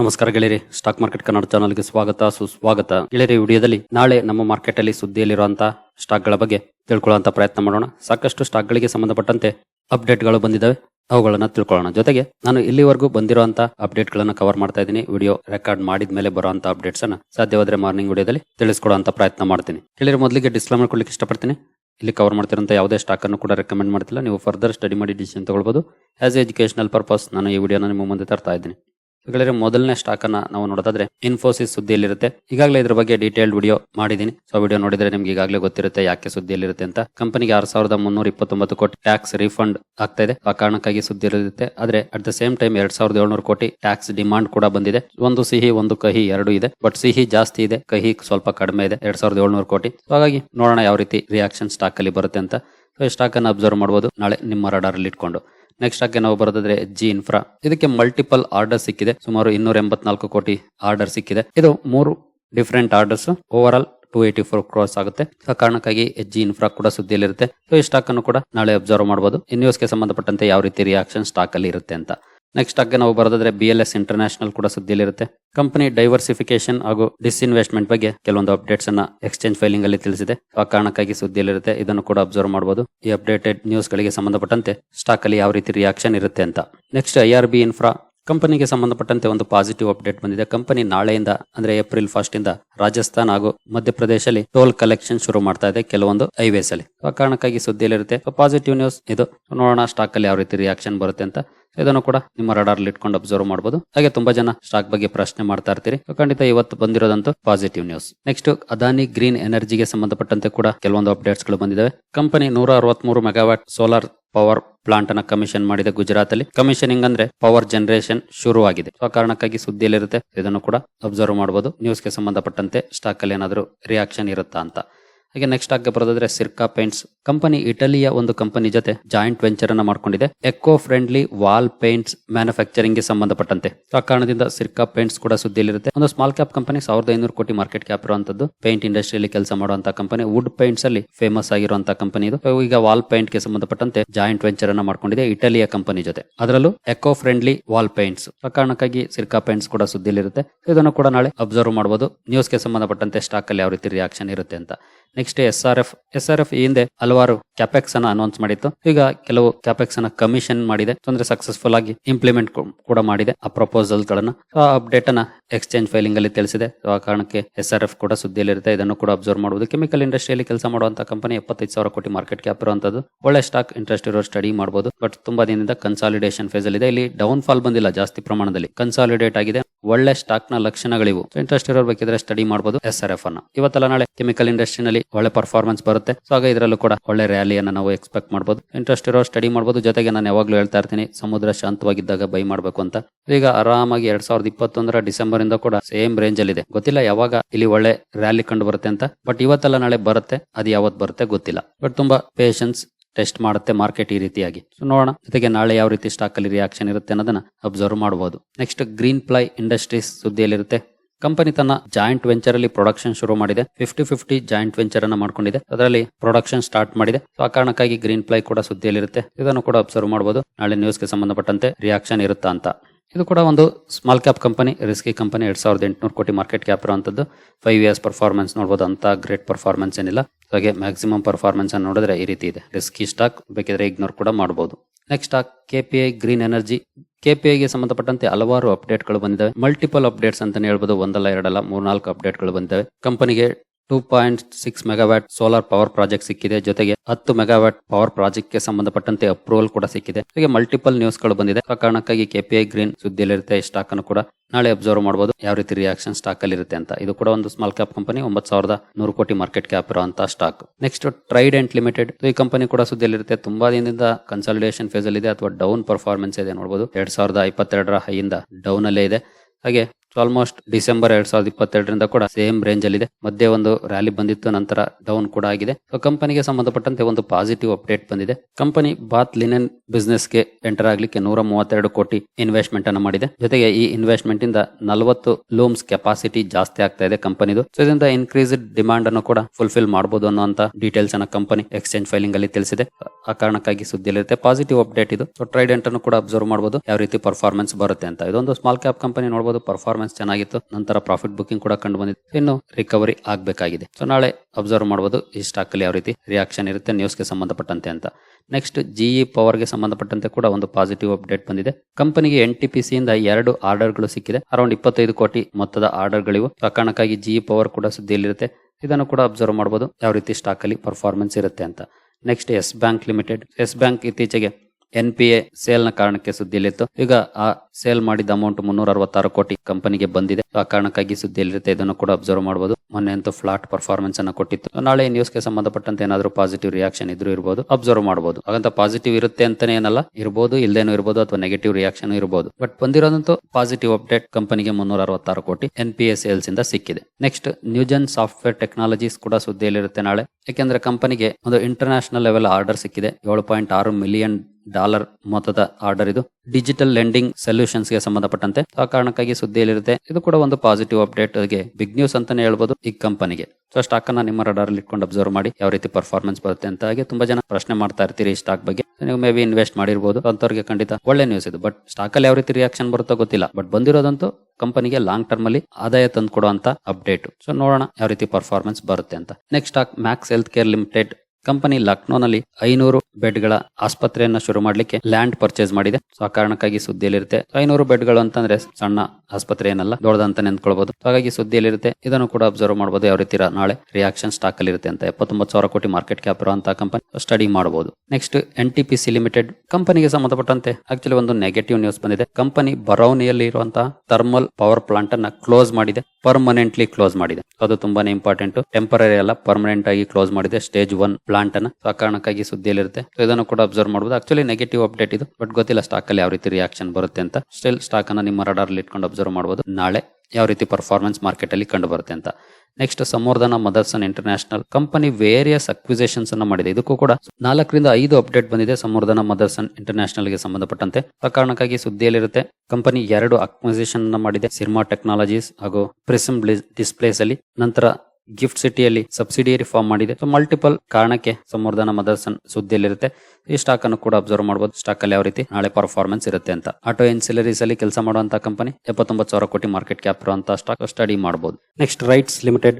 ನಮಸ್ಕಾರ ಗೆಳೆಯರಿ stock market Kannada ಚಾನಲ್ಗೆ ಸ್ವಾಗತ, ಸುಸ್ವಾಗತ. ಗೆಳೆಯರಿ ವಿಡಿಯೋದಲ್ಲಿ ನಾಳೆ ನಮ್ಮ ಮಾರ್ಕೆಟ್ ಅಲ್ಲಿ ಸುದ್ದಿಯಲ್ಲಿರುವಂತಹ ಸ್ಟಾಕ್ಗಳ ಬಗ್ಗೆ ತಿಳ್ಕೊಳ್ಳುವಂತ ಪ್ರಯತ್ನ ಮಾಡೋಣ. ಸಾಕಷ್ಟು ಸ್ಟಾಕ್ ಗಳಿಗೆ ಸಂಬಂಧಪಟ್ಟಂತೆ ಅಪ್ಡೇಟ್ಗಳು ಬಂದಿದ್ದಾವೆ. ಅವುಗಳನ್ನ ತಿಳ್ಕೊಳ್ಳೋಣ. ಜೊತೆಗೆ ನಾನು ಇಲ್ಲಿವರೆಗೂ ಬಂದಿರುವಂತಹ ಅಪ್ಡೇಟ್ ಗಳನ್ನ ಕವರ್ ಮಾಡ್ತಾ ಇದ್ದೀನಿ. ವಿಡಿಯೋ ರೆಕಾರ್ಡ್ ಮಾಡಿದ ಮೇಲೆ ಬರುವಂತ ಅಪ್ಡೇಟ್ಸ್ ಅನ್ನ ಸಾಧ್ಯವಾದ್ರೆ ಮಾರ್ನಿಂಗ್ ವಿಡಿಯೋದಲ್ಲಿ ತಿಳಿಸ್ಕೊಡುವಂತ ಪ್ರಯತ್ನ ಮಾಡ್ತೀನಿ. ಗೆಳೆಯರಿ, ಮೊದಲಿಗೆ ಡಿಸ್ಕ್ಲೇಮರ್ ಕೊಡ್ಲಿಕ್ಕೆ ಇಷ್ಟಪಡ್ತೀನಿ. ಇಲ್ಲಿ ಕವರ್ ಮಾಡ್ತಿರೋಂಥ ಯಾವುದೇ ಸ್ಟಾಕ್ ಅನ್ನು ಕೂಡ ರೆಕಮೆಂಡ್ ಮಾಡ್ತಿಲ್ಲ. ನೀವು ಫರ್ದರ್ ಸ್ಟಡಿ ಮಾಡಿ ಡಿಸಿಷನ್ ತಗೊಳ್ಬಹುದು ಆಸ್ ಎಜುಕೇಶನಲ್ ಪರ್ಪಸ್ ನಾನು ಈ ವಿಡಿಯೋನ ನಿಮ್ಮ ಮುಂದೆ ತರ್ತಾ ಇದ್ದೀನಿ. ಗೆಳೆಯರೆ, ಮೊದಲನೇ ಸ್ಟಾಕ್ ಅನ್ನ ನಾವು ನೋಡೋದಾದ್ರೆ ಇನ್ಫೋಸಿಸ್ ಸುದ್ದಿಯಲ್ಲಿರುತ್ತೆ. ಈಗಾಗಲೇ ಇದ್ರ ಬಗ್ಗೆ ಡೀಟೇಲ್ಡ್ ವಿಡಿಯೋ ಮಾಡಿದೀನಿ ಸೊ ವಿಡಿಯೋ ನೋಡಿದ್ರೆ ನಿಮ್ಗೆ ಈಗಾಗಲೇ ಗೊತ್ತಿರುತ್ತೆ ಯಾಕೆ ಸುದ್ದಿಯಲ್ಲಿರುತ್ತೆ ಅಂತ. ಕಂಪನಿಗೆ ಆರ್ ಸಾವಿರದ ಮುನ್ನೂರ ಇಪ್ಪತ್ತೊಂಬತ್ತು ಕೋಟಿ ಟ್ಯಾಕ್ಸ್ ರೀಫಂಡ್ ಆಗ್ತಾ ಇದೆ. ಆ ಕಾರಣಕ್ಕಾಗಿ ಸುದ್ದಿಯಲ್ಲಿರುತ್ತೆ. ಆದ್ರೆ ಅಟ್ ದ ಸೇಮ್ ಟೈಮ್ ಎರಡ್ ಸಾವಿರದ ಏಳ್ನೂರು ಕೋಟಿ ಟ್ಯಾಕ್ಸ್ ಡಿಮಾಂಡ್ ಕೂಡ ಬಂದಿದೆ. ಒಂದು ಸಿಹಿ, ಒಂದು ಕಹಿ ಎರಡು ಇದೆ. ಬಟ್ ಸಿಹಿ ಜಾಸ್ತಿ ಇದೆ, ಕಹಿ ಸ್ವಲ್ಪ ಕಡಿಮೆ ಇದೆ, ಎರಡ್ ಸಾವಿರದ ಏಳ್ನೂರು ಕೋಟಿ. ಹಾಗಾಗಿ ನೋಡೋಣ ಯಾವ ರೀತಿ ರಿಯಾಕ್ಷನ್ ಸ್ಟಾಕ್ ಅಲ್ಲಿ ಬರುತ್ತೆ ಅಂತ. ಸೊ ಸ್ಟಾಕ್ ಅನ್ನು ಅಬ್ಸರ್ವ್ ಮಾಡಬಹುದು ನಾಳೆ ನಿಮ್ಮ ರಡಾರ್ ಅಲ್ಲಿ ಇಟ್ಕೊಂಡು. ನೆಕ್ಸ್ಟ್ ಆಗಿ ನಾವು ಬರೋದಾದ್ರೆ ಜಿ ಇನ್ಫ್ರಾ ಇದಕ್ಕೆ ಮಲ್ಟಿಪಲ್ ಆರ್ಡರ್ ಸಿಕ್ಕಿದೆ. ಸುಮಾರು ಇನ್ನೂರ ಎಂಬತ್ನಾಲ್ಕು ಕೋಟಿ ಆರ್ಡರ್ ಸಿಕ್ಕಿದೆ. ಇದು ಮೂರು different orders over all two eighty four crores ಆಗುತ್ತೆ. ಆ ಕಾರಣಕ್ಕಾಗಿ ಜಿ ಇನ್ಫ್ರಾ ಕೂಡ ಸುದ್ದಿಯಲ್ಲಿರುತ್ತೆ. ಸೊ ಈ ಸ್ಟಾಕ್ ಅನ್ನು ಕೂಡ ನಾಳೆ ಅಬ್ಸರ್ವ್ ಮಾಡಬಹುದು ಈ ಸಂಬಂಧಪಟ್ಟಂತೆ ಯಾವ ರೀತಿ ರಿಯಾಕ್ಷನ್ ಸ್ಟಾಕ್ ಅಲ್ಲಿ ಇರುತ್ತೆ ಅಂತ. ನೆಕ್ಸ್ಟ್ ಹಾಗೆ ನಾವು ಬರೋದಾದ್ರೆ ಬಿ ಎಲ್ ಎಸ್ ಇಂಟರ್ನ್ಯಾಷನಲ್ ಕೂಡ ಸುದ್ದಿಯಲ್ಲಿರುತ್ತೆ. ಕಂಪನಿ ಡೈವರ್ಸಿಫಿಕೇಶನ್ ಹಾಗೂ ಡಿಸ್ಇನ್ವೆಸ್ಟ್ಮೆಂಟ್ ಬಗ್ಗೆ ಕೆಲವೊಂದು ಅಪ್ಡೇಟ್ಸ್ ಅನ್ನ ಎಕ್ಸ್ಚೇಂಜ್ ಫೈಲಿಂಗ್ ಅಲ್ಲಿ ತಿಳಿಸಿದೆ. ಆ ಕಾರಣಕ್ಕಾಗಿ ಸುದ್ದಿಯಲ್ಲಿರುತ್ತೆ. ಇದನ್ನು ಕೂಡ ಅಬ್ಸರ್ವ್ ಮಾಡಬಹುದು ಈ ಅಪ್ಡೇಟೆಡ್ ನ್ಯೂಸ್ ಗಳಿಗೆ ಸಂಬಂಧಪಟ್ಟಂತೆ ಸ್ಟಾಕ್ ಅಲ್ಲಿ ಯಾವ ರೀತಿ ರಿಯಾಕ್ಷನ್ ಇರುತ್ತೆ ಅಂತ. Next I R B Infra ಕಂಪನಿಗೆ ಸಂಬಂಧಪಟ್ಟಂತೆ ಒಂದು ಪಾಸಿಟಿವ್ ಅಪ್ಡೇಟ್ ಬಂದಿದೆ. ಕಂಪನಿ ನಾಳೆಯಿಂದ, ಅಂದ್ರೆ ಏಪ್ರಿಲ್ ಫಸ್ಟ್ ಇಂದ ರಾಜಸ್ಥಾನ್ ಹಾಗೂ ಮಧ್ಯಪ್ರದೇಶದಲ್ಲಿ ಟೋಲ್ ಕಲೆಕ್ಷನ್ ಶುರು ಮಾಡ್ತಾ ಇದೆ ಕೆಲವೊಂದು ಹೈವೇಸ್ ಅಲ್ಲಿ. ಆ ಕಾರಣಕ್ಕಾಗಿ ಸುದ್ದಿಯಲ್ಲಿರುತ್ತೆ ಪಾಸಿಟಿವ್ ನ್ಯೂಸ್ ಇದು. ನೋಡೋಣ ಸ್ಟಾಕ್ ಅಲ್ಲಿ ಯಾವ ರೀತಿ ರಿಯಾಕ್ಷನ್ ಬರುತ್ತೆ ಅಂತ. ಇದನ್ನು ಕೂಡ ನಿಮ್ಮ ರಡಾರ್ ಇಟ್ಕೊಂಡು ಅಬ್ಸರ್ವ್ ಮಾಡಬಹುದು ಹಾಗೆ ತುಂಬಾ ಜನ ಸ್ಟಾಕ್ ಬಗ್ಗೆ ಪ್ರಶ್ನೆ ಮಾಡ್ತಾ ಇರ್ತೀರಿ. ಖಂಡಿತ ಇವತ್ತು ಬಂದಿರೋದಂತೂ positive news next Adani green ಎನರ್ಜಿಗೆ ಸಂಬಂಧಪಟ್ಟಂತೆ ಕೂಡ ಕೆಲವೊಂದು ಅಪ್ಡೇಟ್ಸ್ಗಳು ಬಂದಿದ್ದಾವೆ ಕಂಪನಿ ನೂರ ಅರವತ್ಮೂರು ಮೆಗಾವ್ಯಾಟ್ ಸೋಲಾರ್ ಪವರ್ ಪ್ಲಾಂಟ್ ಅನ್ನ ಕಮಿಷನ್ ಮಾಡಿದೆ ಗುಜರಾತ್ ಅಲ್ಲಿ ಕಮಿಷನಿಂಗ್ ಅಂದ್ರೆ ಪವರ್ ಜನರೇಷನ್ ಶುರು ಆಗಿದೆ ಆ ಕಾರಣಕ್ಕಾಗಿ ಸುದ್ದಿಯಲ್ಲಿರುತ್ತೆ. ಇದನ್ನು ಕೂಡ ಅಬ್ಸರ್ವ್ ಮಾಡಬಹುದು ನ್ಯೂಸ್ಗೆ ಸಂಬಂಧಪಟ್ಟಂತೆ ಸ್ಟಾಕ್ ಅಲ್ಲಿ ಏನಾದರೂ ರಿಯಾಕ್ಷನ್ ಇರುತ್ತಾ ಅಂತ. ಹಾಗೆ ನೆಕ್ಸ್ಟ್ ಆಗಿ ಬರೋದಾದ್ರೆ ಸಿರ್ಕಾ ಪೇಂಟ್ಸ್ ಕಂಪನಿ ಇಟಲಿಯ ಒಂದು ಕಂಪನಿ ಜೊತೆ ಜಾಯಿಂಟ್ ವೆಂಚರ್ ಅನ್ನ ಮಾಡ್ಕೊಂಡಿದೆ. ಎಕೋ ಫ್ರೆಂಡ್ಲಿ ವಾಲ್ ಪೇಂಟ್ಸ್ ಮ್ಯಾನುಫ್ಯಾಕ್ಚರಿಂಗ್ಗೆ ಸಂಬಂಧಪಟ್ಟಂತೆ. ಆ ಕಾರಣದಿಂದ ಸಿರ್ಕಾ ಪೇಂಟ್ಸ್ ಕೂಡ ಸುದ್ದಿಯಲ್ಲಿರುತ್ತೆ. ಒಂದು ಸ್ಮಾಲ್ ಕ್ಯಾಪ್ ಕಂಪನಿ ಸಾವಿರದ ಐನೂರು ಕೋಟಿ ಮಾರ್ಕೆಟ್ ಕ್ಯಾಪ್ ಇರುವಂತದ್ದು. ಪೇಂಟ್ ಇಂಡಸ್ಟ್ರಿಯಲ್ಲಿ ಕೆಲಸ ಮಾಡುವಂತಹ ಕಂಪನಿ. ವುಡ್ ಪೇಂಟ್ಸ್ ಅಲ್ಲಿ ಫೇಮಸ್ ಆಗಿರುವಂತಹ ಕಂಪನಿ ಇದು. ಈಗ ವಾಲ್ ಪೇಂಟ್ಗೆ ಸಂಬಂಧಪಟ್ಟಂತೆ ಜಾಯಿಂಟ್ ವೆಂಚರ್ ಅನ್ನ ಮಾಡ್ಕೊಂಡಿದೆ ಇಟಲಿಯ ಕಂಪನಿ ಜೊತೆ. ಅದರಲ್ಲೂ ಎಕೋ ಫ್ರೆಂಡ್ಲಿ ವಾಲ್ ಪೇಂಟ್ಸ್. ಆ ಕಾರಣಕ್ಕಾಗಿ ಸಿರ್ಕಾ ಪೇಂಟ್ಸ್ ಕೂಡ ಸುದ್ದಿಯಲ್ಲಿರುತ್ತೆ. So ಇದನ್ನು ಕೂಡ ನಾಳೆ ಅಬ್ಸರ್ವ್ ಮಾಡಬಹುದು ನ್ಯೂಸ್ಗೆ ಸಂಬಂಧಪಟ್ಟಂತೆ ಸ್ಟಾಕ್ ಅಲ್ಲಿ ಯಾವ ರೀತಿ ರಿಯಾಕ್ಷನ್ ಇರುತ್ತೆ ಅಂತ. Next S R F S R F ಈ ಹಿಂದೆ ಕ್ಯಾಪೆಕ್ಸ್ ಅನ್ನ ಅನೌನ್ಸ್ ಮಾಡಿತ್ತು. ಈಗ ಕೆಲವು ಕ್ಯಾಪೆಕ್ಸ್ ಅನ್ನ ಕಮಿಷನ್ ಮಾಡಿದೆ. ಅಂದ್ರೆ ಸಕ್ಸಸ್ಫುಲ್ ಆಗಿ ಇಂಪ್ಲಿಮೆಂಟ್ ಕೂಡ ಮಾಡಿದೆ ಆ ಪ್ರಪೋಸಲ್ ಗಳನ್ನ. ಆ ಅಪ್ಡೇಟ್ ಅನ್ನ ಎಕ್ಸ್ಚೇಂಜ್ ಫೈಲಿಂಗ್ ಅಲ್ಲಿ ತಿಳಿಸಿದೆ. ಆ ಕಾರಣಕ್ಕೆ ಎಸ್ ಆರ್ ಎಫ್ ಕೂಡ ಸುದ್ದಿಯಲ್ಲಿರುತ್ತೆ. ಇದನ್ನು ಕೂಡ ಅಬ್ಸರ್ವ್ ಮಾಡಬಹುದು ಕೆಮಿಕಲ್ ಇಂಡಸ್ಟ್ರಿಯಲ್ಲಿ ಕೆಲಸ ಮಾಡುವಂತ ಕಂಪನಿ ಎಪ್ಪತ್ತೈದು ಸಾವಿರ ಕೋಟಿ ಮಾರ್ಕೆಟ್ ಕ್ಯಾಪ್ ಇರುವಂತದ್ದು. ಒಳ್ಳೆ ಸ್ಟಾಕ್ ಇಂಟ್ರೆಸ್ಟ್ ಇರೋ ಸ್ಟಡಿ ಮಾಡಬಹುದು ಬಟ್ ತುಂಬಾ ದಿನದಿಂದ ಕನ್ಸಾಲಿಡೇಷನ್ ಫೇಸ್ ಅಲ್ಲಿ ಇದೆ. ಇಲ್ಲಿ ಡೌನ್ ಫಾಲ್ ಬಂದಿಲ್ಲ. ಜಾಸ್ತಿ ಪ್ರಮಾಣದಲ್ಲಿ ಕನ್ಸಾಲಿಡೇಟ್ ಆಗಿದೆ. ಒಳ್ಳೆ ಸ್ಟಾಕ್ನ ಲಕ್ಷಣಗಳಿವು. ಇಂಟ್ರೆಸ್ಟ್ ಇರೋ ಬೇಕಿದ್ರೆ ಸ್ಟಡಿ ಮಾಡಬಹುದು ಎಸ್ ಆರ್ ಎಫ್ ಅನ್ನ. ಇವತ್ತಲ್ಲ ನಾಳೆ ಕೆಮಿಕಲ್ ಇಂಡಸ್ಟ್ರಿನಲ್ಲಿ ಒಳ್ಳೆ ಪರ್ಫಾರ್ಮೆನ್ಸ್ ಬರುತ್ತೆ. ಸೊ ಆಗ ಇದರಲ್ಲೂ ಕೂಡ ಒಳ್ಳೆ ರ್ಯಾಲಿಯನ್ನು ನಾವು ಎಕ್ಸ್ಪೆಕ್ಟ್ ಮಾಡಬಹುದು ಇಂಟ್ರೆಸ್ಟ್ ಇರೋ ಸ್ಟಡಿ ಮಾಡಬಹುದು ಜೊತೆಗೆ ನಾನು ಯಾವಾಗಲೂ ಹೇಳ್ತಾ ಇರ್ತೀನಿ, ಸಮುದ್ರ ಶಾಂತವಾಗಿದ್ದಾಗ ಬೈ ಮಾಡಬೇಕು ಅಂತ. ಈಗ ಆರಾಮಾಗಿ ಎರಡ್ ಸಾವಿರದ ಇಪ್ಪತ್ತೊಂದರ ಡಿಸೆಂಬರ್ ಇಂದ ಕೂಡ ಸೇಮ್ ರೇಂಜ್ ಅಲ್ಲಿ ಇದೆ. ಗೊತ್ತಿಲ್ಲ ಯಾವಾಗ ಇಲ್ಲಿ ಒಳ್ಳೆ ರ್ಯಾಲಿ ಕಂಡು ಬರುತ್ತೆ ಅಂತ ಬಟ್ ಇವತ್ತೆಲ್ಲ ನಾಳೆ ಬರುತ್ತೆ, ಅದು ಯಾವತ್ ಬರುತ್ತೆ ಗೊತ್ತಿಲ್ಲ. ಬಟ್ ತುಂಬಾ ಪೇಷನ್ಸ್ ಟೆಸ್ಟ್ ಮಾಡುತ್ತೆ ಮಾರ್ಕೆಟ್ ಈ ರೀತಿಯಾಗಿ. ಸೊ ನೋಡೋಣ, ಜೊತೆಗೆ ನಾಳೆ ಯಾವ ರೀತಿ ಸ್ಟಾಕ್ ಅಲ್ಲಿ ರಿಯಾಕ್ಷನ್ ಇರುತ್ತೆ ಅನ್ನೋದನ್ನ ಅಬ್ಸರ್ವ್ ಮಾಡಬಹುದು ನೆಕ್ಸ್ಟ್ ಗ್ರೀನ್ ಪ್ಲೈ ಇಂಡಸ್ಟ್ರೀಸ್ ಸುದ್ದಿಯಲ್ಲಿರುತ್ತೆ. ಕಂಪನಿ ತನ್ನ ಜಾಯಿಂಟ್ ವೆಂಚರ್ ಅಲ್ಲಿ ಪ್ರೊಡಕ್ಷನ್ ಶುರು ಮಾಡಿದೆ. ಫಿಫ್ಟಿ ಫಿಫ್ಟಿ ಜಾಯಿಂಟ್ ವೆಂಚರ್ ಅನ್ನ ಮಾಡ್ಕೊಂಡಿದೆ. ಅದರಲ್ಲಿ ಪ್ರೊಡಕ್ಷನ್ ಸ್ಟಾರ್ಟ್ ಮಾಡಿದೆ. ಸೊ ಆ ಕಾರಣಕ್ಕಾಗಿ ಗ್ರೀನ್ ಪ್ಲೈ ಕೂಡ ಸುದ್ದಿಯಲ್ಲಿರುತ್ತೆ. ಇದನ್ನು ಕೂಡ ಅಬ್ಸರ್ವ್ ಮಾಡಬಹುದು ನಾಳೆ ನ್ಯೂಸ್ಗೆ ಸಂಬಂಧಪಟ್ಟಂತೆ ರಿಯಾಕ್ಷನ್ ಇರುತ್ತಾ ಅಂತ. ಇದು ಕೂಡ ಒಂದು small cap company risky company ಎರಡ್ ಸಾವಿರದ ಎಂಟುನೂರು ಕೋಟಿ ಮಾರ್ಕೆಟ್ ಕ್ಯಾಪ್ ಇರುವಂತದ್ದು. ಫೈವ್ ಇಯರ್ಸ್ ಪರ್ಫಾರ್ಮೆನ್ಸ್ ನೋಡಬಹುದು ಅಂತ ಗ್ರೇಟ್ ಪರ್ಫಾರ್ಮೆನ್ಸ್ ಏನಿಲ್ಲ. ಹಾಗೆ ಮ್ಯಾಕ್ಸಿಮಮ್ ಪರ್ಫಾರ್ಮೆನ್ಸ್ ಅನ್ನು ನೋಡಿದ್ರೆ ಈ ರೀತಿ ಇದೆ. ರಿಸ್ಕಿ ಸ್ಟಾಕ್ ಬೇಕಿದ್ರೆ ಇಗ್ನೋರ್ ಕೂಡ ಮಾಡಬಹುದು ನೆಕ್ಸ್ಟ್ ಆ ಕೆಪಿಐ ಗ್ರೀನ್ ಎನರ್ಜಿ ಕೆಪಿಐಗೆ ಸಂಬಂಧಪಟ್ಟಂತೆ ಹಲವಾರು ಅಪ್ಡೇಟ್ಗಳು ಬಂದಿದ್ದಾವೆ. ಮಲ್ಟಿಪಲ್ ಅಪ್ಡೇಟ್ಸ್ ಅಂತಾನೆ ಹೇಳ್ಬೋದು. ಒಂದಲ್ಲ, ಎರಡಲ್ಲ, ಮೂರ್ನಾಲ್ಕು ಅಪ್ಡೇಟ್ಗಳು ಬಂದಿದ್ದಾವೆ. ಕಂಪನಿಗೆ two point six megawatt solar power project ಸಿಕ್ಕಿದೆ. ಜೊತೆಗೆ ಹತ್ತು ಮೆಗಾವ್ಯಾಟ್ ಪವರ್ ಪ್ರಾಜೆಕ್ಟ್ಗೆ ಸಂಬಂಧಪಟ್ಟಂತೆ ಅಪ್ರೂವಲ್ ಕೂಡ ಸಿಕ್ಕಿದೆ. ಹಾಗೆ ಮಲ್ಟಿಪಲ್ ನ್ಯೂಸ್ಗಳು ಬಂದಿದೆ. ಆ ಕಾರಣಕ್ಕಾಗಿ ಕೆಪಿಐ ಗ್ರೀನ್ ಸುದ್ದಿಯಲ್ಲಿರುತ್ತೆ ಸ್ಟಾಕ್ ಅನ್ನು ಕೂಡ ನಾಳೆ ಅಬ್ಸರ್ವ್ ಮಾಡಬಹುದು ಯಾವ ರೀತಿ ರಿಯಾಕ್ಷನ್ ಸ್ಟಾಕ್ ಅಲ್ಲಿ ಇರುತ್ತೆ ಅಂತ. ಇದು ಕೂಡ ಒಂದು ಸ್ಮಾಲ್ ಕ್ಯಾಪ್ ಕಂಪನಿ ಒಂಬತ್ತು ಸಾವಿರದ ನೂರು ಕೋಟಿ ಮಾರ್ಕೆಟ್ ಕ್ಯಾಪ್ ಇರುವಂತಹ ಸ್ಟಾಕ್ ನೆಕ್ಸ್ಟ್ ಟ್ರೈಡೆಂಟ್ ಲಿಮಿಟೆಡ್ ಈ ಕಂಪನಿ ಕೂಡ ಸುದ್ದಿಯಲ್ಲಿರುತ್ತೆ. ತುಂಬಾ ದಿನದಿಂದ ಕನ್ಸಲ್ಟೇಷನ್ ಫೇಸ್ ಅಲ್ಲಿ ಇದೆ ಅಥವಾ ಡೌನ್ ಪರ್ಫಾರ್ಮೆನ್ಸ್ ಇದೆ ನೋಡಬಹುದು ಎರಡ್ ಸಾವಿರದ ಇಪ್ಪತ್ತೆರಡರ ಹೈಯಿಂದ ಡೌನ್ ಅಲ್ಲೇ ಇದೆ. ಹಾಗೆ ಆಲ್ಮೋಸ್ಟ್ ಡಿಸೆಂಬರ್ ಎರಡ್ ಸಾವಿರದ ಇಪ್ಪತ್ತೆರಡರಿಂದ ಕೂಡ ಸೇಮ್ ರೇಂಜ್ ಅಲ್ಲಿ ಇದೆ ಮಧ್ಯೆ ಒಂದು ರ್ಯಾಲಿ ಬಂದಿತ್ತು, ನಂತರ ಡೌನ್ ಕೂಡ ಆಗಿದೆ. ಸೊ ಕಂಪನಿಗೆ ಸಂಬಂಧಪಟ್ಟಂತೆ ಒಂದು ಪಾಸಿಟಿವ್ ಅಪ್ಡೇಟ್ ಬಂದಿದೆ. ಕಂಪನಿ ಬಾತ್ ಲಿನೆನ್ ಬಿಸ್ನೆಸ್ಗೆ ಎಂಟರ್ ಆಗ್ಲಿಕ್ಕೆ ನೂರ ಮೂವತ್ತೆರಡು ಕೋಟಿ ಇನ್ವೆಸ್ಟ್ಮೆಂಟ್ ಅನ್ನು ಮಾಡಿದೆ. ಜೊತೆಗೆ ಈ ಇನ್ವೆಸ್ಟ್ಮೆಂಟ್ ಇಂದ ನಲವತ್ತು ಲೂಮ್ಸ್ ಕೆಪಾಸಿಟಿ ಜಾಸ್ತಿ ಆಗ್ತಾ ಇದೆ ಕಂಪನಿದು ಸೊ ಇದರಿಂದ ಇನ್ಕ್ರೀಸ್ಡ್ ಡಿಮಾಂಡ್ ಅನ್ನು ಕೂಡ ಫುಲ್ಫಿಲ್ ಮಾಡಬಹುದು ಅನ್ನುವಂತ ಡೀಟೇಲ್ಸ್ ಅನ್ನ ಕಂಪನಿ ಎಕ್ಸ್ಚೇಂಜ್ ಫೈಲಿಂಗ್ ಅಲ್ಲಿ ತಿಳಿಸಿದೆ. ಆ ಕಾರಣಕ್ಕಾಗಿ ಸುದ್ದಿಯಲ್ಲಿರುತ್ತೆ ಪಾಸಿಟಿವ್ ಅಪ್ಡೇಟ್ ಇದು. ಸೊ ಟ್ರೈಡೆಂಟ್ ಅನ್ನು ಕೂಡ ಅಬ್ಸರ್ವ್ ಮಾಡಬಹುದು ಯಾವ ರೀತಿ ಪರ್ಫಾರ್ಮೆನ್ಸ್ ಬರುತ್ತೆ ಅಂತ. ಇದೊಂದು ಸ್ಮಾಲ್ ಕ್ಯಾಪ್ ಕಂಪನಿ ನೋಡಬಹುದು ಪರ್ಫಾರ್ಮೆನ್ಸ್ ಚೆನ್ನಾಗಿತ್ತು, ನಂತರ ಪ್ರಾಫಿಟ್ ಬುಕಿಂಗ್ ಕೂಡ ಕಂಡು ಬಂದಿದೆ ಇನ್ನು ರಿಕವರಿ ಆಗಬೇಕಾಗಿದೆ. ಸೊ ನಾಳೆ ಅಬ್ಸರ್ವ್ ಮಾಡಬಹುದು ಈ ಸ್ಟಾಕ್ ಅಲ್ಲಿ ಯಾವ ರೀತಿ ರಿಯಾಕ್ಷನ್ ಇರುತ್ತೆ ನ್ಯೂಸ್ಗೆ ಸಂಬಂಧಪಟ್ಟಂತೆ ಅಂತ. ನೆಕ್ಸ್ಟ್ ಜಿಇ ಪವರ್ಗೆ ಸಂಬಂಧಪಟ್ಟಂತೆ ಕೂಡ ಒಂದು ಪಾಸಿಟಿವ್ ಅಪ್ಡೇಟ್ ಬಂದಿದೆ. ಕಂಪನಿಗೆ ಎನ್ ಟಿ ಪಿ ಇಂದ ಎರಡು ಆರ್ಡರ್ಗಳು ಸಿಕ್ಕಿದೆ. ಅರೌಂಡ್ ಇಪ್ಪತ್ತೈದು ಕೋಟಿ ಮೊತ್ತದ ಆರ್ಡರ್ಗಳಿವು ಆ ಕಾರಣಕ್ಕಾಗಿ ಜಿಇ ಪವರ್ ಕೂಡ ಸುದ್ದಿಯಲ್ಲಿರುತ್ತೆ. ಇದನ್ನು ಕೂಡ ಅಬ್ಸರ್ವ್ ಮಾಡಬಹುದು ಯಾವ ರೀತಿ ಸ್ಟಾಕ್ ಅಲ್ಲಿ ಪರ್ಫಾರ್ಮೆನ್ಸ್ ಇರುತ್ತೆ ಅಂತ. Next Yes Bank Limited Yes Bank ಇತ್ತೀಚೆಗೆ ಎನ್ ಪಿ ಎ ಸೇಲ್ನ ಕಾರಣಕ್ಕೆ ಸುದ್ದಿಯಲ್ಲಿತ್ತು. ಈಗ ಆ ಸೇಲ್ ಮಾಡಿದ ಅಮೌಂಟ್ ಮುನ್ನೂರ ಅರವತ್ತಾರು ಕೋಟಿ ಕಂಪನಿಗೆ ಬಂದಿದೆ. ಆ ಕಾರಣಕ್ಕಾಗಿ ಸುದ್ದಿಯಲ್ಲಿರುತ್ತೆ, ಇದನ್ನು ಕೂಡ ಅಬ್ಸರ್ವ್ ಮಾಡಬಹುದು ಮೊನ್ನೆ ಅಂತೂ ಫ್ಲಾಟ್ ಪರ್ಫಾರ್ಮೆನ್ಸ್ ಅನ್ನ ಕೊಟ್ಟಿತ್ತು. ನಾಳೆ ನ್ಯೂಸ್ಗೆ ಸಂಬಂಧಪಟ್ಟಂತೆ ಏನಾದರೂ ಪಾಸಿಟಿವ್ ರಿಯಾಕ್ಷನ್ ಇದ್ರೂ ಇರಬಹುದು ಅಬ್ಸರ್ವ್ ಮಾಡಬಹುದು ಹಾಗಂತ ಪಾಸಿಟಿವ್ ಇರುತ್ತೆ ಅಂತಾನೆ ಏನಲ್ಲ ಇರಬಹುದು ಇಲ್ದೇನೂ ಇರಬಹುದು ಅಥವಾ ನೆಗೆಟಿವ್ ರಿಯಾಕ್ಷನ್ ಇರಬಹುದು ಬಟ್ ಬಂದಿರೋದಂತೂ ಪಾಸಿಟಿವ್ ಅಪ್ಡೇಟ್ ಕಂಪನಿಗೆ ಮುನ್ನೂರ ಅರವತ್ತಾರು ಕೋಟಿ ಎನ್ ಪಿ ಎಸ್ ಸೇಲ್ಸ್ ಇಂದ ಸಿಕ್ಕಿದೆ. ನೆಕ್ಸ್ಟ್ ನ್ಯೂಜನ್ ಸಾಫ್ಟ್ವೇರ್ ಟೆಕ್ನಾಲಜೀಸ್ ಕೂಡ ಸುದ್ದಿಯಲ್ಲಿರುತ್ತೆ ನಾಳೆ. ಯಾಕೆಂದ್ರೆ ಕಂಪನಿಗೆ ಒಂದು ಇಂಟರ್ನ್ಯಾಷನಲ್ ಲೆವೆಲ್ ಆರ್ಡರ್ ಸಿಕ್ಕಿದೆ. ಏಳು ಪಾಯಿಂಟ್ ಆರು ಮಿಲಿಯನ್ ಡಾಲರ್ ಮೊತ್ತದ ಆರ್ಡರ್ ಇದು. ಡಿಜಿಟಲ್ ಲೆಂಡಿಂಗ್ ಸೊಲ್ಯೂಷನ್ಸ್ಗೆ ಸಂಬಂಧಪಟ್ಟಂತೆ ಆ ಕಾರಣಕ್ಕಾಗಿ ಸುದ್ದಿಯಲ್ಲಿರುತ್ತೆ. ಇದು ಕೂಡ ಒಂದು ಪಾಸಿಟಿವ್ ಅಪ್ಡೇಟ್ಗೆ ಬಿಗ್ ನ್ಯೂಸ್ ಅಂತಾನೆ ಹೇಳ್ಬೋದು ಈ ಕಂಪನಿಗೆ. ಸೊ ಸ್ಟಾಕ್ ಅನ್ನ ನಿಮ್ಮ ರಡಾರ್ ಇಟ್ಕೊಂಡು ಅಬ್ಸರ್ವ್ ಮಾಡಿ ಯಾವ ರೀತಿ ಪರ್ಫಾರ್ಮೆನ್ಸ್ ಬರುತ್ತೆ ಅಂತ ಹಾಗೆ ತುಂಬಾ ಜನ ಪ್ರಶ್ನೆ ಮಾಡ್ತಾ ಇರ್ತೀರಿ ಈ ಸ್ಟಾಕ್ ಬಗ್ಗೆ. ನೀವು ಮೇ ಬಿ ಇನ್ವೆಸ್ಟ್ ಮಾಡಿರ್ಬೋದು ಅಂತವ್ರಿಗೆ ಖಂಡಿತ ಒಳ್ಳೆ ನ್ಯೂಸ್ ಇದು. ಬಟ್ ಸ್ಟಾಕ್ ಅಲ್ಲಿ ಯಾವ ರೀತಿ ರಿಯಾಕ್ಷನ್ ಬರುತ್ತೋ ಗೊತ್ತಿಲ್ಲ. ಬಟ್ ಬಂದಿರೋದಂತೂ ಕಂಪನಿಗೆ ಲಾಂಗ್ ಟರ್ಮ್ ಅಲ್ಲಿ ಆದಾಯ ತಂದು ಕೊಡುವಂತ ಅಪ್ಡೇಟ್ ಸೊ ನೋಡೋಣ ಯಾವ ರೀತಿ ಪರ್ಫಾರ್ಮೆನ್ಸ್ ಬರುತ್ತೆ ಅಂತ. Next stock Max Healthcare Limited company ಲಕ್ನೋನಲ್ಲಿ ಐನೂರು ಬೆಡ್ಗಳ ಆಸ್ಪತ್ರೆಯನ್ನ ಶುರು ಮಾಡಲಿಕ್ಕೆ ಲ್ಯಾಂಡ್ ಪರ್ಚೇಸ್ ಮಾಡಿದೆ. ಸೊ ಆ ಕಾರಣಕ್ಕಾಗಿ ಸುದ್ದಿಯಲ್ಲಿರುತ್ತೆ. ಐನೂರು ಬೆಡ್ಗಳು ಅಂತಂದ್ರೆ ಸಣ್ಣ ಆಸ್ಪತ್ರೆ ಏನಲ್ಲ ದೊಡ್ಡದಂತ ನೆನ್ಕೊಳ್ಬಹುದು ಹಾಗಾಗಿ ಸುದ್ದಿಯಲ್ಲಿರುತ್ತೆ. ಇದನ್ನು ಕೂಡ ಅಬ್ಸರ್ವ್ ಮಾಡಬಹುದು ಯಾವ ರೀತಿ ನಾಳೆ ರಿಯಾಕ್ಷನ್ ಸ್ಟಾಕ್ ಅಲ್ಲಿ ಇರುತ್ತೆ ಅಂತ ಎಪ್ಪತ್ತೊಂಬತ್ತು ಸಾವಿರ ಕೋಟಿ ಮಾರ್ಕೆಟ್ ಕ್ಯಾಪ್ ಇರುವಂತ ಕಂಪನಿ ಸ್ಟಡಿ ಮಾಡಬಹುದು next N T P C Limited ಕಂಪನಿಗೆ ಸಂಬಂಧಪಟ್ಟಂತೆ ಆಕ್ಚುಲಿ ಒಂದು ನೆಗೆಟಿವ್ ನ್ಯೂಸ್ ಬಂದಿದೆ. ಕಂಪನಿ ಬರೌನಿಯಲ್ಲಿ ಇರುವಂತಹ ಥರ್ಮಲ್ ಪವರ್ ಪ್ಲಾಂಟ್ ಅನ್ನ ಕ್ಲೋಸ್ ಮಾಡಿದೆ. ಪರ್ಮನೆಂಟ್ಲಿ ಕ್ಲೋಸ್ ಮಾಡಿದೆ. ಅದು ತುಂಬಾನೇ ಇಂಪಾರ್ಟೆಂಟ್ ಟೆಂಪರರಿ ಅಲ್ಲ ಪರ್ಮನೆಂಟ್ ಆಗಿ ಕ್ಲೋಸ್ ಮಾಡಿದೆ. ಸ್ಟೇಜ್ ಒನ್ ಪ್ಲಾಂಟ್ ಅನ್ನ. ಆ ಕಾರಣಕ್ಕಾಗಿ ಸುದ್ದಿಯಲ್ಲಿರುತ್ತೆ. ಇದನ್ನು ಕೂಡ ಅಬ್ಸರ್ವ್ ಮಾಡಬಹುದು ಆಕ್ಚುಲಿ ನೆಗೆಟಿವ್ ಅಪ್ಡೇಟ್ ಇದು. ಬಟ್ ಗೊತ್ತಿಲ್ಲ ಸ್ಟಾಕ್ ಅಲ್ಲಿ ಯಾವ ರೀತಿ ರಿಯಾಕ್ಷನ್ ಬರುತ್ತೆ ಅಂತ. ಸ್ಟಿಲ್ ಸ್ಟಾಕ್ ಅನ್ನ ನಿಮ್ಮ ರಡಾರ್ ಇಟ್ಕೊಂಡು ಅಬ್ಸರ್ವ್ ಮಾಡಬಹುದು ನಾಳೆ ಯಾವ ರೀತಿ ಪರ್ಫಾರ್ಮೆನ್ಸ್ ಮಾರ್ಕೆಟ್ ಅಲ್ಲಿ ಕಂಡು ಬರುತ್ತೆ ಅಂತ. Next Samvardhana Motherson International company various acquisitions ಅನ್ನ ಮಾಡಿದೆ. ಇದಕ್ಕೂ ಕೂಡ ನಾಲ್ಕರಿಂದ ಐದು ಅಪ್ಡೇಟ್ ಬಂದಿದೆ ಸಮೋರ್ಧನ ಮದರ್ಸನ್ ಇಂಟರ್ನ್ಯಾಷನಲ್ಗೆ ಸಂಬಂಧಪಟ್ಟಂತೆ. ಆ ಕಾರಣಕ್ಕಾಗಿ ಸುದ್ದಿಯಲ್ಲಿರುತ್ತೆ ಕಂಪನಿ ಎರಡು ಅಕ್ವಿಸೇಷನ್ ಅನ್ನ ಮಾಡಿದೆ. ಸಿರ್ಮಾ ಟೆಕ್ನಾಲಜೀಸ್ ಹಾಗೂ ಪ್ರಿಸಮ್ ಡಿಸ್ಪ್ಲೇಸ್ ಅಲ್ಲಿ. ನಂತರ ಗಿಫ್ಟ್ ಸಿಟಿಯಲ್ಲಿ ಸಬ್ಸಿಡಿಯರಿ ಫಾರ್ಮ್ ಮಾಡಿದೆ. ಸೊ ಮಲ್ಟಿಪಲ್ ಕಾರಣಕ್ಕೆ ಸಂವರ್ಧನ ಮದರ್ಸನ್ ಸುದ್ದಿಯಲ್ಲಿರುತ್ತೆ. ಈ ಸ್ಟಾಕ್ ಅನ್ನು ಕೂಡ ಅಬ್ಸರ್ವ್ ಮಾಡಬಹುದು ಸ್ಟಾಕ್ ಅಲ್ಲಿ ಯಾವ ರೀತಿ ನಾಳೆ ಪರ್ಫಾರ್ಮೆನ್ಸ್ ಇರುತ್ತೆ ಅಂತ. ಆಟೋ ಇನ್ಸಿಲರೀಸ್ ಅಲ್ಲಿ ಕೆಲಸ ಮಾಡುವಂತಹ ಕಂಪನಿ ಎಪ್ಪತ್ತೊಂಬತ್ತು ಸಾವಿರ ಕೋಟಿ ಮಾರ್ಕೆಟ್ ಕ್ಯಾಪ್ ಇರುವಂತಹ ಸ್ಟಾಕ್ ಸ್ಟಡಿ ಮಾಡಬಹುದು next RITES Limited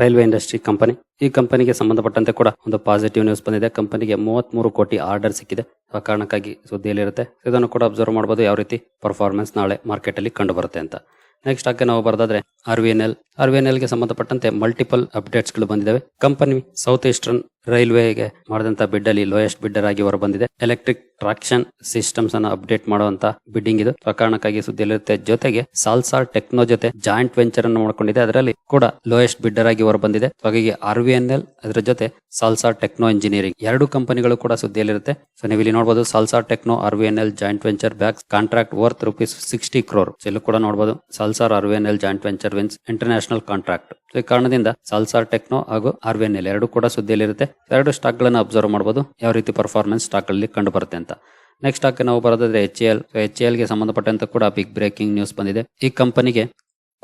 railway industry company ಈ ಕಂಪನಿಗೆ ಸಂಬಂಧಪಟ್ಟಂತೆ ಕೂಡ ಒಂದು ಪಾಸಿಟಿವ್ ನ್ಯೂಸ್ ಬಂದಿದೆ. ಕಂಪನಿಗೆ ಮೂವತ್ಮೂರು ಕೋಟಿ ಆರ್ಡರ್ ಸಿಕ್ಕಿದೆ. ಆ ಕಾರಣಕ್ಕಾಗಿ ಸುದ್ದಿಯಲ್ಲಿರುತ್ತೆ. ಇದನ್ನು ಕೂಡ ಅಬ್ಸರ್ವ್ ಮಾಡಬಹುದು ಯಾವ ರೀತಿ ಪರ್ಫಾರ್ಮೆನ್ಸ್ ನಾಳೆ ಮಾರ್ಕೆಟ್ ಅಲ್ಲಿ ಕಂಡು ಬರುತ್ತೆ ಅಂತ. ನೆಕ್ಸ್ಟ್ ಹಾಗೆ ನಾವು ಬರೋದಾದ್ರೆ R V N L R V N ಎಲ್ಗೆ ಸಂಬಂಧಪಟ್ಟಂತೆ ಮಲ್ಟಿಪಲ್ ಅಪ್ಡೇಟ್ಸ್ಗಳು ಬಂದಿದ್ದಾವೆ ಕಂಪನಿ ಸೌತ್ ಈಸ್ಟರ್ನ್ ರೈಲ್ವೆಗೆ ಮಾಡಿದಂತ ಬಿಡ್ ಅಲ್ಲಿ ಲೋಯೆಸ್ಟ್ ಬಿಡ್ಡರ್ ಆಗಿ ಹೊರ ಬಂದಿದೆ ಎಲೆಕ್ಟ್ರಿಕ್ ಟ್ರಾಕ್ಷನ್ ಸಿಸ್ಟಮ್ಸ್ ಅನ್ನು ಅಪ್ಡೇಟ್ ಮಾಡುವಂತ ಬಿಡ್ಡಿಂಗ್ ಇದು. ಪ್ರಕರಣಕ್ಕಾಗಿ ಕಾರಣಕ್ಕಾಗಿ ಸುದ್ದಿಯಲ್ಲಿರುತ್ತೆ, ಜೊತೆಗೆ ಸಾಲ್ಸಾರ್ ಟೆಕ್ನೋ ಜೊತೆ ಜಾಯಿಂಟ್ ವೆಂಚರ್ ಅನ್ನು ಮಾಡಿಕೊಂಡಿದೆ. ಅದರಲ್ಲಿ ಕೂಡ ಲೋಯೆಸ್ಟ್ ಬಿಡ್ಡರ್ ಆಗಿ ಹೊರಬಂದಿದೆ. ಹಾಗಾಗಿ ಆರ್ ವಿ ಎನ್ ಎಲ್ ಅದರ ಜೊತೆ ಸಾಲ್ಸಾರ್ ಟೆಕ್ನೋ ಇಂಜಿನಿಯರಿಂಗ್ ಎರಡು ಕಂಪನಿಗಳು ಕೂಡ ಸುದ್ದಿಯಲ್ಲಿರುತ್ತೆ. ಸೊ ನೀವು ಇಲ್ಲಿ ನೋಡಬಹುದು Salasar Techno R V N L joint venture bags, contract worth rupees sixty crore. ಇಲ್ಲೂ ಕೂಡ ನೋಡಬಹುದು Salasar R V N L joint venture wins international contract. ಈ ಕಾರಣದಿಂದ ಸಾಲ್ಸಾರ್ ಟೆಕ್ನೋ ಹಾಗೂ ಆರ್ ವಿ ಎನ್ ಎಲ್ ಎರಡು ಕೂಡ ಸುದ್ದಿಯಲ್ಲಿರುತ್ತೆ. ಎರಡು ಸ್ಟಾಕ್ಗಳನ್ನು ಅಬ್ಸರ್ವ್ ಮಾಡ್ಬೋದು. ಯಾವ ರೀತಿ ಪರ್ಫಾರ್ಮೆನ್ಸ್ ಸ್ಟಾಕ್ಗಳಲ್ಲಿ ಕಂಡು ಬರುತ್ತೆ ಅಂತ. ನೆಕ್ಸ್ಟ್ ಸ್ಟಾಕ್ ನಾವು ಬರೋದಾದ್ರೆ ಎಚ್ ಎಲ್ ಎಚ್ ಎಲ್ಗೆ ಸಂಬಂಧಪಟ್ಟಂತ ಕೂಡ ಬಿಗ್ ಬ್ರೇಕಿಂಗ್ ನ್ಯೂಸ್ ಬಂದಿದೆ. ಈ ಕಂಪನಿಗೆ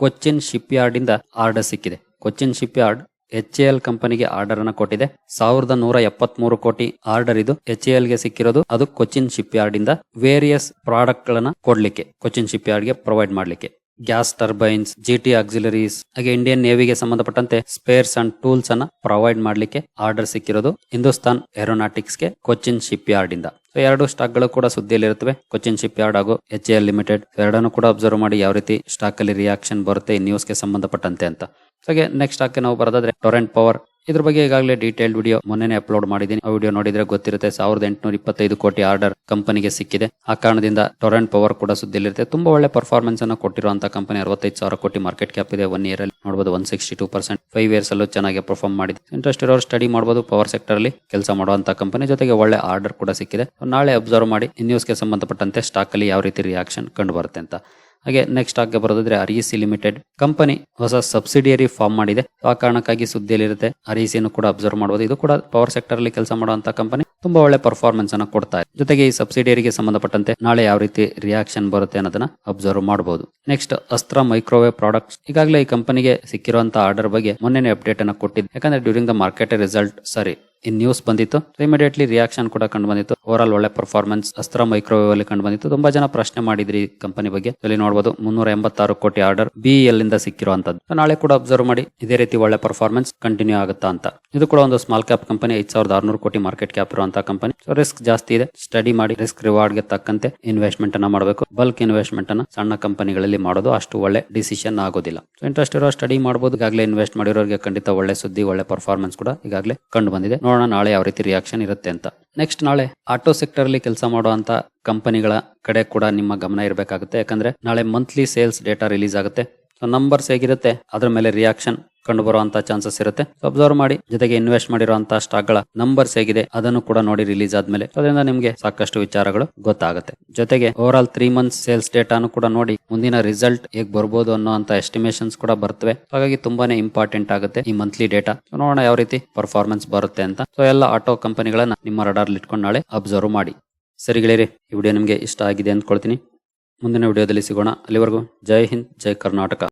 ಕೊಚ್ಚಿನ್ ಶಿಪ್ ಯಾರ್ಡ್ ಇಂದ ಆರ್ಡರ್ ಸಿಕ್ಕಿದೆ. Cochin shipyard H L ಕಂಪನಿಗೆ ಆರ್ಡರ್ ಅನ್ನ ಕೊಟ್ಟಿದೆ. ಸಾವಿರದ ನೂರ ಎಪ್ಪತ್ಮೂರು ಕೋಟಿ ಆರ್ಡರ್ ಇದು. ಎಚ್ ಎಲ್ಗೆ ಸಿಕ್ಕಿರೋದು ಅದು ಕೊಚ್ಚಿನ್ ಶಿಪ್ ಯಾರ್ಡ್ ಇಂದ ವೇರಿಯಸ್ ಪ್ರಾಡಕ್ಟ್ ಗಳನ್ನ ಕೊಡ್ಲಿಕ್ಕೆ ಕೊಚ್ಚಿನ್ ಶಿಪ್ ಯಾರ್ಡ್ಗೆ ಪ್ರೊವೈಡ್ ಮಾಡ್ಲಿಕ್ಕೆ. Gas turbines, G T auxiliaries, ಹಾಗೆ ಇಂಡಿಯನ್ ನೇವಿಗೆ ಸಂಬಂಧಪಟ್ಟಂತೆ ಸ್ಪೇರ್ಸ್ ಅಂಡ್ ಟೂಲ್ಸ್ ಅನ್ನ ಪ್ರೊವೈಡ್ ಮಾಡ್ಲಿಕ್ಕೆ ಆರ್ಡರ್ ಸಿಕ್ಕಿರೋದು ಹಿಂದೂಸ್ತಾನ್ ಏರೋನಾಟಿಕ್ಸ್ಗೆ ಕೊಚ್ಚಿನ್ ಶಿಪ್ ಯಾರ್ಡ್ ಇಂದ ಎರಡು ಸ್ಟಾಕ್ಗಳು ಕೂಡ ಸುದ್ದಿಯಲ್ಲಿರುತ್ತವೆ. ಕೊಚ್ಚಿನ್ ಶಿಪ್ ಯಾರ್ಡ್ ಹಾಗೂ ಎಚ್ ಎಲ್ ಲಿಮಿಟೆಡ್ ಎರಡನ್ನು ಕೂಡ ಅಬ್ಸರ್ವ್ ಮಾಡಿ ಯಾವ ರೀತಿ ಸ್ಟಾಕ್ ಅಲ್ಲಿ ರಿಯಾಕ್ಷನ್ ಬರುತ್ತೆ ನ್ಯೂಸ್ಗೆ ಸಂಬಂಧಪಟ್ಟಂತೆ ಅಂತ. ಹಾಗೆ ನೆಕ್ಸ್ಟ್ ಸ್ಟಾಕ್ ನಾವು ಬರೋದಾದ್ರೆ ಟೊರೆಂಟ್ ಪವರ್ ಇದ್ರ ಬಗ್ಗೆ ಈಗಾಗಲೇ ಡೀಟೇಲ್ಡ್ ವಿಡಿಯೋ ಮೊನ್ನೆ ಅಪ್ಲೋಡ್ ಮಾಡಿದ್ದೀನಿ. ಆ ವಿಡಿಯೋ ನೋಡಿದ್ರೆ ಗೊತ್ತಿರುತ್ತೆ ಸಾವಿರದ ಎಂಟುನೂರ ಇಪ್ಪತ್ತೈದು ಕೋಟಿ ಆರ್ಡರ್ ಕಂಪನಿಗೆ ಸಿಕ್ಕಿದೆ. ಆ ಕಾರಣದಿಂದ ಟೊರೆಂಟ್ ಪವರ್ ಕೂಡ ಸುದ್ದಿಲಿರುತ್ತೆ ತುಂಬಾ ಒಳ್ಳೆ ಪರ್ಫಾರ್ಮೆನ್ಸ್ ಅನ್ನು ಕೊಟ್ಟಿರುವಂತಹ ಕಂಪನಿ ಅರವತ್ತೈದು ಸಾವಿರ ಕೋಟಿ ಮಾರ್ಕೆಟ್ ಕ್ಯಾಪ್ ಇದೆ ಒನ್ ಇಯರ್ ಅಲ್ಲಿ. ನೋಡಬಹುದು one sixty two percent five years ಅಲ್ಲೂ ಚೆನ್ನಾಗಿ ಪರ್ಫಾರ್ಮ್ ಮಾಡಿದೆ. ಇಂಟ್ರೆಸ್ಟ್ ಇರೋರು ಸ್ಟಡಿ ಮಾಡಬಹುದು ಪವರ್ ಸೆಕ್ಟರ್ ಅಲ್ಲಿ ಕೆಲಸ ಮಾಡುವಂತ ಕಂಪನಿ ಜೊತೆಗೆ ಒಳ್ಳೆ ಆರ್ಡರ್ ಕೂಡ ಸಿಕ್ಕಿದೆ. ನಾಳೆ ಅಬ್ಸರ್ವ್ ಮಾಡಿ ನ್ಯೂಸ್ಗೆ ಸಂಬಂಧಪಟ್ಟಂತೆ ಸ್ಟಾಕ್ ಅಲ್ಲಿ ಯಾವ ರೀತಿ ರಿಯಾಕ್ಷನ್ ಕಂಡು ಬರುತ್ತೆ ಅಂತ. ಹಾಗೆ ನೆಕ್ಸ್ಟ್ ಆಗಿ ಬರೋದಾದ್ರೆ ಅರಿಸಿ ಲಿಮಿಟೆಡ್ ಕಂಪನಿ ಹೊಸ ಸಬ್ಸಿಡಿಯರಿ ಫಾರ್ಮ್ ಮಾಡಿದೆ. ಆ ಕಾರಣಕ್ಕಾಗಿ ಸುದ್ದಿಯಲ್ಲಿರುತ್ತೆ. ಅರಿಸಿಯನ್ನು ಕೂಡ ಅಬ್ಸರ್ವ್ ಮಾಡಬಹುದು ಇದು ಕೂಡ ಪವರ್ ಸೆಕ್ಟರ್ ಅಲ್ಲಿ ಕೆಲಸ ಮಾಡುವಂತ ಕಂಪನಿ ತುಂಬಾ ಒಳ್ಳೆ ಪರ್ಫಾರ್ಮೆನ್ಸ್ ಅನ್ನ ಕೊಡ್ತಾ ಇದೆ. ಜೊತೆಗೆ ಈ ಸಬ್ಸಿಡಿಯರಿಗೆ ಸಂಬಂಧಪಟ್ಟಂತೆ ನಾಳೆ ಯಾವ ರೀತಿ ರಿಯಾಕ್ಷನ್ ಬರುತ್ತೆ ಅನ್ನೋದನ್ನ ಅಬ್ಸರ್ವ್ ಮಾಡಬಹುದು ನೆಕ್ಸ್ಟ್ ಅಸ್ತ್ರ ಮೈಕ್ರೋವೇವ್ ಪ್ರಾಡಕ್ಟ್ಸ್ ಈಗಾಗಲೇ ಈ ಕಂಪನಿಗೆ ಸಿಕ್ಕಿರುವಂತಹ ಆರ್ಡರ್ ಬಗ್ಗೆ ಮೊನ್ನೆ ಅಪ್ಡೇಟ್ ಅನ್ನ ಕೊಟ್ಟಿದ್ದು. ಯಾಕಂದ್ರೆ during the market result sorry in news ಬಂದಿತ್ತು. ಇಮಿಡಿಯೇಟ್ಲಿ ರಿಯಾಕ್ಷನ್ ಕೂಡ ಕಂಡು ಬಂದಿತ್ತು. ಓವರ್ ಆಲ್ ಒಳ್ಳೆ ಪರ್ಫಾರ್ಮೆನ್ಸ್ ಅಸ್ತ್ರ ಮೈಕ್ರೋವೇವ್ ಅಲ್ಲಿ ಕಂಡು ಬಂದಿತ್ತು. ತುಂಬಾ ಜನ ಪ್ರಶ್ನೆ ಮಾಡಿದ್ರಿ ಕಂಪನಿ ಬಗ್ಗೆ. ಇಲ್ಲಿ ನೋಡಬಹುದು ಮುನ್ನೂರ ಎಂಬತ್ತಾರು ಕೋಟಿ ಆರ್ಡರ್ ಬಿ ಎಲ್ ಇಂದ ಸಿಕ್ಕಿರುವಂತದ್ದು. ನಾಳೆ ಕೂಡ ಅಬ್ಸರ್ವ್ ಮಾಡಿ, ಇದೇ ರೀತಿ ಒಳ್ಳೆ ಪರ್ಫಾರ್ಮೆನ್ಸ್ ಕಂಟಿನ್ಯೂ ಆಗುತ್ತಾ ಅಂತ. ಇದು ಕೂಡ ಒಂದು ಸ್ಮಾಲ್ ಕ್ಯಾಪ್ ಕಂಪನಿ ಐದ್ ಸಾವಿರದ ಆರ್ನೂರು ಕೋಟಿ ಮಾರ್ಕೆಟ್ ಕ್ಯಾಪ್ ಇರುವಂತಹ ಕಂಪನಿ ಸೊ ರಿಸ್ಕ್ ಜಾಸ್ತಿ ಇದೆ. ಸ್ಟಡಿ ಮಾಡಿ ರಿಸ್ಕ್ ರಿವಾರ್ಡ್ಗೆ ತಕ್ಕಂತೆ ಇನ್ವೆಸ್ಟ್ಮೆಂಟ್ ಅನ್ನ ಮಾಡಬೇಕು. ಬಲ್ಕ್ ಇನ್ವೆಸ್ಟ್ಮೆಂಟ್ ಅನ್ನ ಸಣ್ಣ ಕಂಪನಿಗಳಲ್ಲಿ ಮಾಡೋದು ಅಷ್ಟು ಒಳ್ಳೆ ಡಿಸಿಷನ್ ಆಗೋದಿಲ್ಲ. ಸೊ ಇಂಟ್ರೆಸ್ಟ್ ಇರೋ ಸ್ಟಡಿ ಮಾಡಬಹುದು ಈಗಾಗಲೇ ಇನ್ವೆಸ್ಟ್ ಮಾಡಿರೋರಿಗೆ ಖಂಡಿತ ಒಳ್ಳೆ ಸುದ್ದಿ, ಒಳ್ಳೆ ಪರ್ಫಾರ್ಮೆನ್ಸ್ ಕೂಡ ಈಗಾಗಲೇ ಕಂಡು ಬಂದಿದೆ. ನೋಡೋಣ, ನಾಳೆ ಯಾವ ರೀತಿ ರಿಯಾಕ್ಷನ್ ಇರುತ್ತೆ ಅಂತ. ನೆಕ್ಸ್ಟ್ ನಾಳೆ ಆಟೋ ಸೆಕ್ಟರ್ ಅಲ್ಲಿ ಕೆಲಸ ಮಾಡುವಂತ ಕಂಪನಿಗಳ ಕಡೆ ಕೂಡ ನಿಮ್ಮ ಗಮನ ಇರಬೇಕಾಗುತ್ತೆ. ಯಾಕಂದ್ರೆ ನಾಳೆ ಮಂತ್ಲಿ ಸೇಲ್ಸ್ ಡೇಟಾ ರಿಲೀಸ್ ಆಗುತ್ತೆ. ಸೊ ನಂಬರ್ಸ್ ಹೇಗಿರುತ್ತೆ? ಅದ್ರ ಮೇಲೆ ರಿಯಾಕ್ಷನ್ ಕಂಡು ಬರುವಂತ ಚಾನ್ಸಸ್ ಇರುತ್ತೆ ಅಬ್ಸರ್ವ್ ಮಾಡಿ, ಜೊತೆಗೆ ಇನ್ವೆಸ್ಟ್ ಮಾಡಿರುವಂತಹ ಸ್ಟಾಕ್ಗಳ ನಂಬರ್ಸ್ ಹೇಗಿದೆ, ಅದನ್ನು ಕೂಡ ನೋಡಿ ರಿಲೀಸ್ ಆದ್ಮೇಲೆ. ಅದರಿಂದ ನಿಮಗೆ ಸಾಕಷ್ಟು ವಿಚಾರಗಳು ಗೊತ್ತಾಗುತ್ತೆ. ಜೊತೆಗೆ overall three month sales ಡೇಟಾನು ಕೂಡ ನೋಡಿ, ಮುಂದಿನ ರಿಸಲ್ಟ್ ಹೇಗ್ ಬರ್ಬೋದು ಅನ್ನೋಂತ ಎಸ್ಟಿಮೇಷನ್ಸ್ ಕೂಡ ಬರ್ತವೆ. ಹಾಗಾಗಿ ತುಂಬಾನೇ ಇಂಪಾರ್ಟೆಂಟ್ ಆಗುತ್ತೆ ಈ ಮಂತ್ಲಿ ಡೇಟಾ ನೋಡೋಣ ಯಾವ ರೀತಿ ಪರ್ಫಾರ್ಮೆನ್ಸ್ ಬರುತ್ತೆ ಅಂತ. ಸೊ ಎಲ್ಲ ಆಟೋ ಕಂಪನಿಗಳನ್ನ ನಿಮ್ಮ ರಡಾರ್ ಇಟ್ಕೊಂಡು ನಾಳೆ ಅಬ್ಸರ್ವ್ ಮಾಡಿ. ಸರಿ ಗೆಳೆಯರಿ, ಈ ವಿಡಿಯೋ ನಿಮಗೆ ಇಷ್ಟ ಆಗಿದೆ ಅಂದ್ಕೊಳ್ತೀನಿ. ಮುಂದಿನ ವಿಡಿಯೋದಲ್ಲಿ ಸಿಗೋಣ. ಅಲ್ಲಿವರೆಗೂ ಜೈ ಹಿಂದ್, ಜೈ ಕರ್ನಾಟಕ.